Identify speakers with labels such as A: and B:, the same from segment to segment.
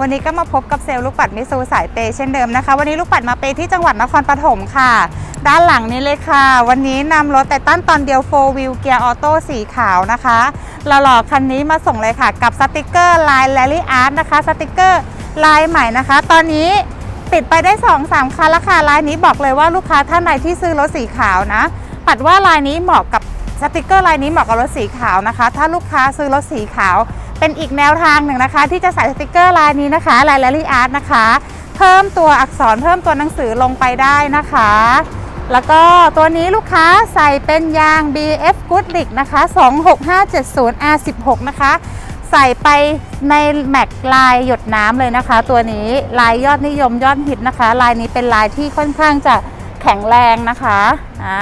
A: วันนี้ก็มาพบกับเซลล์ลูกปัดมิซูสายเปย์เช่นเดิมนะคะ วันนี้ลูกปัดมาเปย์ที่จังหวัดนครปฐมค่ะ ด้านหลังนี้เลยค่ะ วันนี้นำรถไตตันตอนเดียว 4 Wheel เกียร์ออโต้สีขาวนะคะหล่อๆคันนี้มาส่งเลยค่ะ กับสติกเกอร์ลาย Rally Art นะคะ สติกเกอร์ลายใหม่นะคะ ตอนนี้ติดไปได้ 2-3 คันแล้วค่ะลายนี้บอกเลยว่าลูกค้าท่านใดที่ซื้อรถสีขาวนะ ปัดว่าลายนี้เหมาะกับ สติกเกอร์ลายนี้เหมาะกับรถสีขาวนะคะ ถ้าลูกค้าซื้อรถสีขาว เป็นอีกแนวทางหนึ่งนะคะ ที่จะใส่สติกเกอร์ลายนี้นะคะลายแลลี่อาร์ตนะคะ เพิ่มตัวอักษรเพิ่มตัวหนังสือลงไปได้นะคะ แล้วก็ตัวนี้ลูกค้าใส่เป็นยาง BF Goodrich นะคะ 26570 R16 นะคะใส่ไปในแม็กลายหยดน้ำเลยนะคะ ตัวนี้ลายยอดนิยมยอดฮิตนะคะ ลายนี้เป็นลายที่ค่อนข้างจะแข็งแรงนะคะอ่า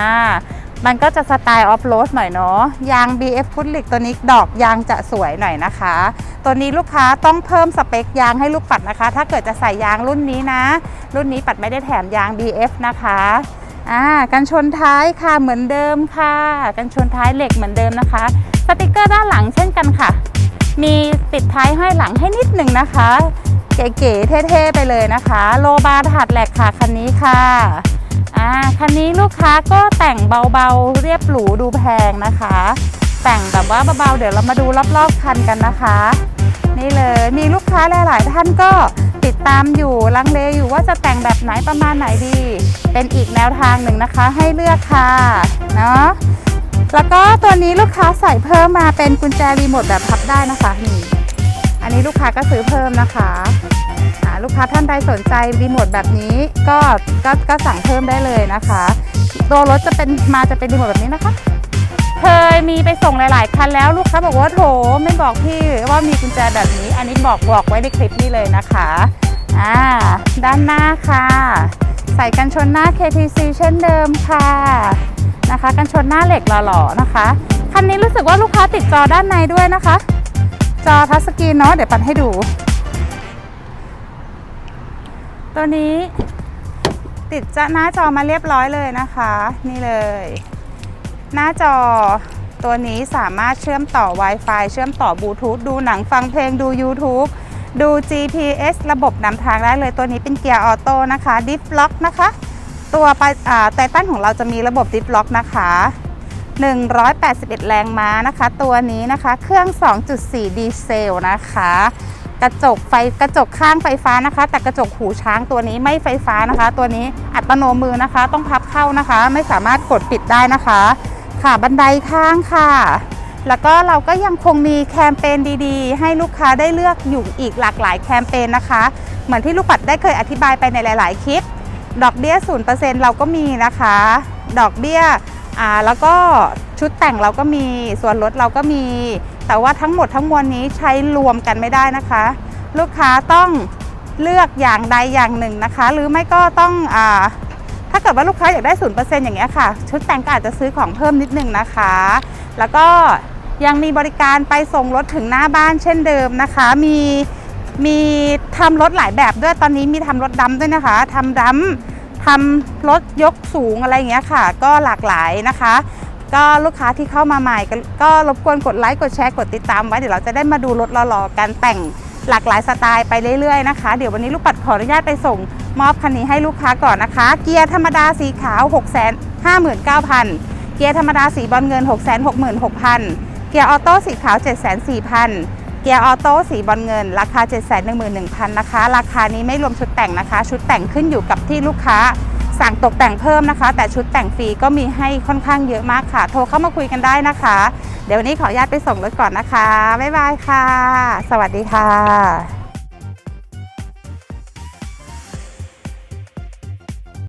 A: มันก็จะสไตล์ออฟโรดหน่อยเนาะยาง BF f o o t l i c ตัวนี้ดอกยางจะสวยหน่อยนะคะ ตัวนี้ลูกค้าต้องเพิ่มสเปคยางให้ลูกปัดนะคะ ถ้าเกิดจะใส่ยางรุ่นนี้นะ รุ่นนี้ปัดไม่ได้แถมยาง BF นะคะอ่ากันชนท้ายค่ะเหมือนเดิมค่ะ กันชนท้ายเหล็กเหมือนเดิมนะคะ สติกเกอร์ด้านหลังเช่นกันค่ะ มีติดท้ายห้อยหลังให้นิดหนึ่งนะคะ เก๋ๆเท่ๆไปเลยนะคะ โลบาร์ถัดแหลกค่ะคันนี้ค่ะ อ่าคันนี้ลูกค้าก็แต่งเบาๆ เรียบหรูดูแพงนะคะ แต่งแบบว่าเบาๆเดี๋ยวเรามาดูรอบๆคันกันนะคะ นี่เลยมีลูกค้าหลาย ๆ ท่านก็ติดตามอยู่ลังเลอยู่ว่าจะแต่งแบบไหนประมาณไหนดี เป็นอีกแนวทางหนึ่งนะคะ ให้เลือกค่ะเนาะแล้วก็ตัวนี้ลูกค้าใส่เพิ่มมาเป็นกุญแจรีโมทแบบพับได้นะคะนี่อันนี้ลูกค้าก็ซื้อเพิ่มนะคะ ลูกค้าท่านใดสนใจรีโมทแบบนี้ก็ก็ก็สั่งเพิ่มได้เลยนะคะตัวรถจะเป็นมาจะเป็นรีโมทแบบนี้นะคะเคยมีไปส่งหลาย ๆ คันแล้วลูกค้าบอกว่าโถไม่บอกพี่ว่ามีกุญแจแบบนี้ อันนี้บอกบอกไว้ในคลิปนี้เลยนะคะอ่าด้านหน้าค่ะ ใส่กันชนหน้า KTC เช่นเดิมค่ะนะคะกันชนหน้าเหล็กหล่อๆนะคะคันนี้รู้สึกว่าลูกค้าติดจอด้านในด้วยนะคะ จอทัชสกรีนเนาะเดี๋ยวปัดให้ดู ตัวนี้ติดจะหน้าจอมาเรียบร้อยเลยนะคะ นี่เลย หน้าจอตัวนี้สามารถเชื่อมต่อ Wi-Fi เชื่อมต่อบลูทูธดูหนังฟังเพลงดู YouTube ดู GPS ระบบนำทางได้เลยตัวนี้เป็นเกียร์ออโต้นะคะดิฟล็อกนะคะ ตัวไปไตตันของเราจะมีระบบดิฟล็อกนะคะ 181 แรงม้านะคะ ตัวนี้นะคะเครื่อง 2.4 ดีเซลนะคะ กระจกไฟกระจกข้างไฟฟ้านะคะ แต่กระจกหูช้างตัวนี้ไม่ไฟฟ้านะคะ ตัวนี้อัตโนมือนะคะ ต้องพับเข้านะคะ ไม่สามารถกดปิดได้นะคะ ค่ะบันไดข้างค่ะ แล้วก็เราก็ยังคงมีแคมเปญดีๆ ให้ลูกค้าได้เลือกอยู่อีกหลากหลายแคมเปญนะคะ เหมือนที่ลูกปัดได้เคยอธิบายไปในหลาย ๆ คลิป ดอกเบี้ย0%เราก็มีนะคะ ดอกเบี้ยอ่าแล้วก็ ชุดแต่งเราก็มีส่วนลดเราก็มี แต่ว่าทั้งหมดทั้งมวลนี้ใช้รวมกันไม่ได้นะคะ ลูกค้าต้องเลือกอย่างใดอย่างหนึ่งนะคะ หรือไม่ก็ต้องอถ้าเกิดว่าลูกค้าอยากได้0%อย่างเงี้ยค่ะ ชุดแต่งก็อาจจะซื้อของเพิ่มนิดนึงนะคะ แล้วก็ยังมีบริการไปส่งรถถึงหน้าบ้านเช่นเดิมนะคะ มีมีทำรถหลายแบบด้วยตอนนี้มีทำรถดำด้วยนะคะทำดำทำรถยกสูงอะไรอย่างเงี้ยค่ะ ก็หลากหลายนะคะ ก็ลูกค้าที่เข้ามาใหม่ก็รบกวนกดไลค์กดแชร์กดติดตามไว้เดี๋ยวเราจะได้มาดูรถหล่อๆกันแต่งหลากหลายสไตล์ไปเรื่อยๆนะคะ เดี๋ยววันนี้ลูกปัดขออนุญาตไปส่งมอบคันนี้ให้ลูกค้าก่อนนะคะ เกียร์ธรรมดาสีขาว 6 5 9 0 0 0 เกียร์ธรรมดาสีบอลเงิน 6 6 6 0 0 0 เกียร์ออโต้สีขาว 7 4 0 0 0 เกียร์ออโต้สีบอลเงิน ราคา 7 1 1 0 0 0 นะคะ ราคานี้ไม่รวมชุดแต่งนะคะ ชุดแต่งขึ้นอยู่กับที่ลูกค้า สั่งตกแต่งเพิ่มนะคะ แต่ชุดแต่งฟรีก็มีให้ค่อนข้างเยอะมากค่ะ โทรเข้ามาคุยกันได้นะคะ เดี๋ยววันนี้ขออนุญาตไปส่งรถก่อนนะคะ บ๊ายบายค่ะ สวัสดีค่ะ